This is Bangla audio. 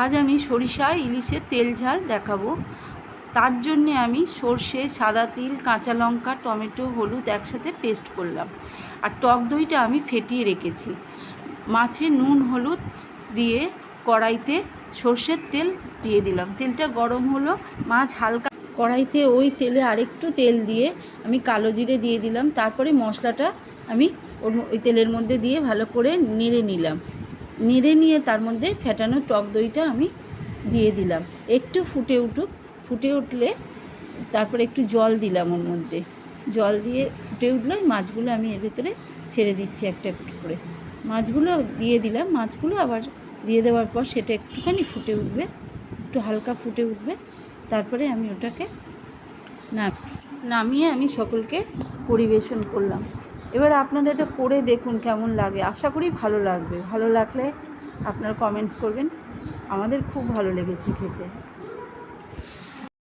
আজ আমি সরিষা, ইলিশের তেল ঝাল দেখাবো। তার জন্যে আমি সর্ষে, সাদা তিল, কাঁচা লঙ্কা, টমেটো, হলুদ একসাথে পেস্ট করলাম। আর টক দইটা আমি ফেটিয়ে রেখেছি। মাছে নুন, হলুদ দিয়ে কড়াইতে সর্ষের তেল দিয়ে দিলাম। তেলটা গরম হলো, মাছ হালকা কড়াইতে ওই তেলে আরেকটু তেল দিয়ে আমি কালো জিরে দিয়ে দিলাম। তারপরে মশলাটা আমি ওই তেলের মধ্যে দিয়ে ভালো করে নেড়ে নিলাম। নেড়ে নিয়ে তার মধ্যে ফেটানো টক দইটা আমি দিয়ে দিলাম। একটু ফুটে উঠুক, ফুটে উঠলে তারপরে একটু জল দিলাম ওর মধ্যে। জল দিয়ে ফুটে উঠলে মাছগুলো আমি এর ভেতরে ছেড়ে দিচ্ছি একটা একটু করে। মাছগুলো দিয়ে দিলাম, মাছগুলো আবার দিয়ে দেওয়ার পর সেটা একটুখানি ফুটে উঠবে, একটু হালকা ফুটে উঠবে। তারপরে আমি ওটাকে নাম, নামিয়ে আমি সকলকে পরিবেশন করলাম। এবার আপনারা এটা করে দেখুন কেমন লাগে। আশা করি ভালো লাগবে। ভালো লাগলে আপনারা কমেন্টস করবেন। আমাদের খুব ভালো লেগেছে খেতে।